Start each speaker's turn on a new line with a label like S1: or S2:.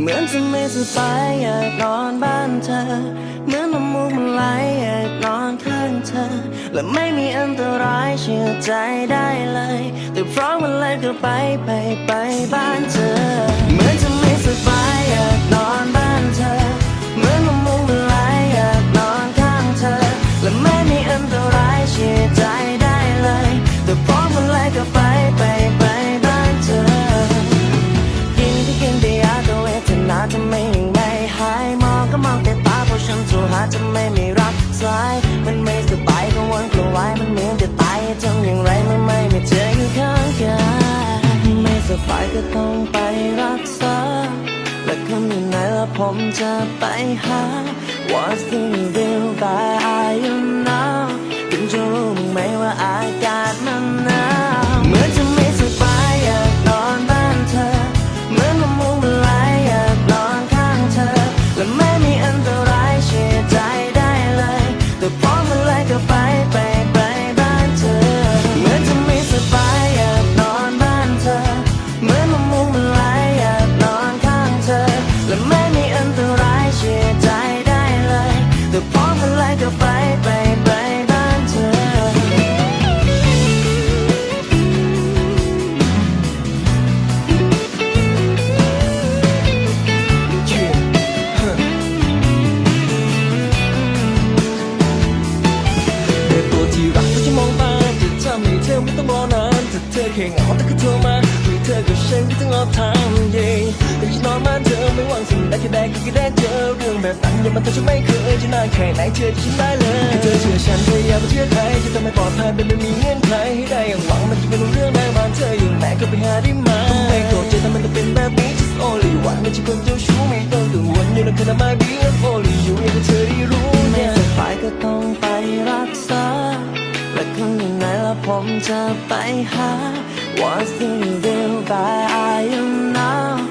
S1: เหมือนจะไม่สบายอยากนอนบ้านเธอ เหมือนน้ำมูกมันไหลอยากนอนข้างเธอ และไม่มีอันตรายเชื่อใจได้เลย แต่พร้อมมันเลยก็ไปไปไปบ้านเธอ เหมือนจะไม่สบายอยากนอนบ้านเธอ เหมือนน้ำมูกมันไหลอยากนอนข้างเธอ และไม่มีอันตรายเชื่อใจได้เลย แต่พร้อมมันเลยก็ไปไป กังวลกลัวไว้มันเหมือนจะตายทำอย่างไรเมื่อไม่มีเธออยู่ข้างกายไม่สบายก็ต้องไปรักษาและคนอยู่ไหนละผมจะไปหา What's the real why are now ไป แค่
S2: เหงาแต่ก็โทรมาหรือเธอกับฉันก็ต้องรอทางเย่แต่ฉันนอนบ้าเธอไม่หวังสิ่งใดแค่ได้ก็แค่ได้เจอเรื่องแบบนั้นอย่ามาเธอฉันไม่เคยจะนานแค่ไหนเชื่อฉันได้เลยให้เธอเชื่อฉันเธออย่ามาเชื่อใครจะทำให้ปลอดภัยเป็นไม่มีเงื่อนไขให้ได้อย่างหวังมันจะเป็นเรื่องได้บ้านเธออยู่ไหนก็ไปหาได้มาไม่โกรธใจแต่มันต้องเป็นแบบนี้ just only one ไม่ใช่คนเจ้าชู้ไม่ต้องกังวลอยู่ในคณะ my be only
S1: ผมจะไปหา What's the real why are you now